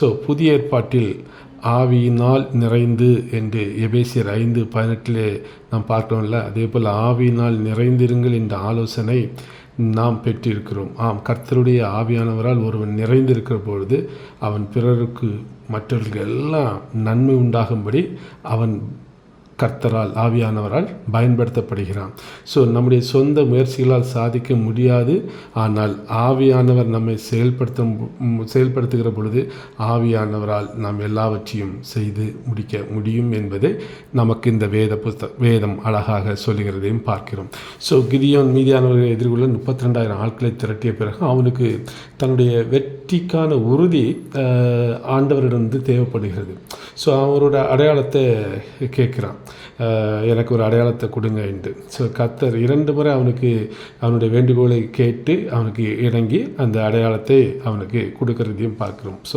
So புதிய ஏற்பாட்டில் ஆவியினால் நிறைந்து என்று எபேசியர் ஐந்து பதினெட்டிலே நாம் பார்க்கிறோம்ல அதே போல் ஆவியினால் நிறைந்திருங்கள் என்ற ஆலோசனை நாம் பெற்றிருக்கிறோம். ஆம் கர்த்தருடைய ஆவியானவரால் ஒருவன் நிறைந்திருக்கிற பொழுது அவன் பிறருக்கு மற்றவர்களுக்கு எல்லாம் நன்மை உண்டாகும்படி அவன் கர்த்தரால் ஆவியானவரால் பயன்படுத்தப்படுகிறான். ஸோ நம்முடைய சொந்த முயற்சிகளால் சாதிக்க முடியாது. ஆனால் ஆவியானவர் நம்மை செயல்படுத்தும் செயல்படுத்துகிற பொழுது ஆவியானவரால் நாம் எல்லாவற்றையும் செய்து முடிக்க முடியும் என்பதை நமக்கு இந்த வேத புஸ்த வேதம் அழகாக சொல்லுகிறதையும் பார்க்கிறோம். ஸோ கிரியோன் மீதியானவர்களை எதிர்கொள்ள முப்பத்தி ரெண்டாயிரம் ஆட்களை திரட்டிய பிறகு அவனுக்கு தன்னுடைய வெற்றிக்கான உறுதி ஆண்டவரிடம் தேவைப்படுகிறது. ஸோ அவரோட அடையாளத்தை கேட்குறான். எனக்கு ஒரு அடையாளத்தை கொடுங்க என்று. ஸோ கத்தர் இரண்டு முறை அவனுக்கு அவனுடைய வேண்டுகோளை கேட்டு அவனுக்கு இணங்கி அந்த அடையாளத்தை அவனுக்கு கொடுக்கறதையும் பார்க்குறோம். ஸோ